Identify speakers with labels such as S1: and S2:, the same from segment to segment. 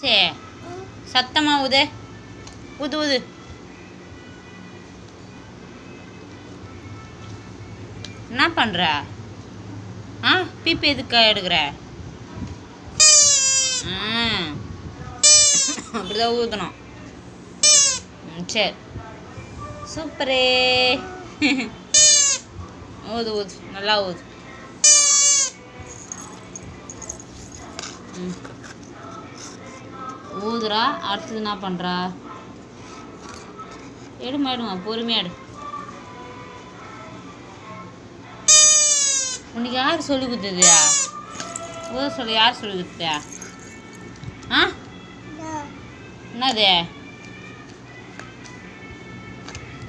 S1: சே. சத்தமா ஊது ஊது என்ன பண்ணுற ஆ பீப்பி எதுக்கு எடுக்கிற? ஆ. அப்படிதான் ஊதணும் ம், சரி. சூப்பரே. ஊது ஊது. நல்லா ஊது. ம். அடுத்தது என்ன பண்ணுறா எடுமா எடுமா பொறுமையா எடு. உனக்கு யார் சொல்லி கொடுத்ததுயா? ஓ சொல்ல யார் சொல்லி கொடுத்தா? ஆ? என்னது?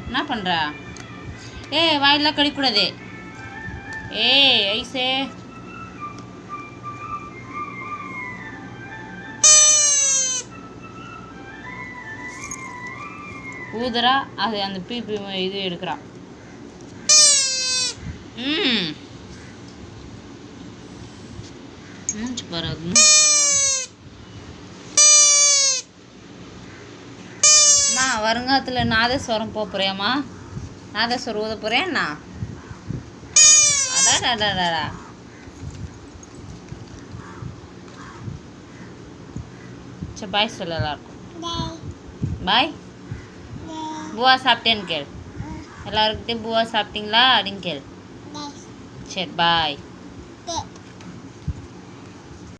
S1: என்ன பண்ணுறா ஏய் வாயிலாம் கடிக்கூடாது. ஏய் ஐசே. ஊதுறா அது அந்த பீப்பி இது எடுக்கிறா. ம் மூச்சு பாரு அது மூச்சு வருங்காலத்தில் நாதஸ்வரம் போக போறியாம்மா? நாதஸ்வரம் ஊத போறியாண்ணா? அடாடாடாடா சரி பாய் சொல்ல எல்லாருக்கும். பாய் பூவா சாப்பிட்டேன்னு கேள். எல்லாருக்கிட்டையும் பூவா சாப்பிட்டீங்களா அப்படின்னு கேள். சரி பாய்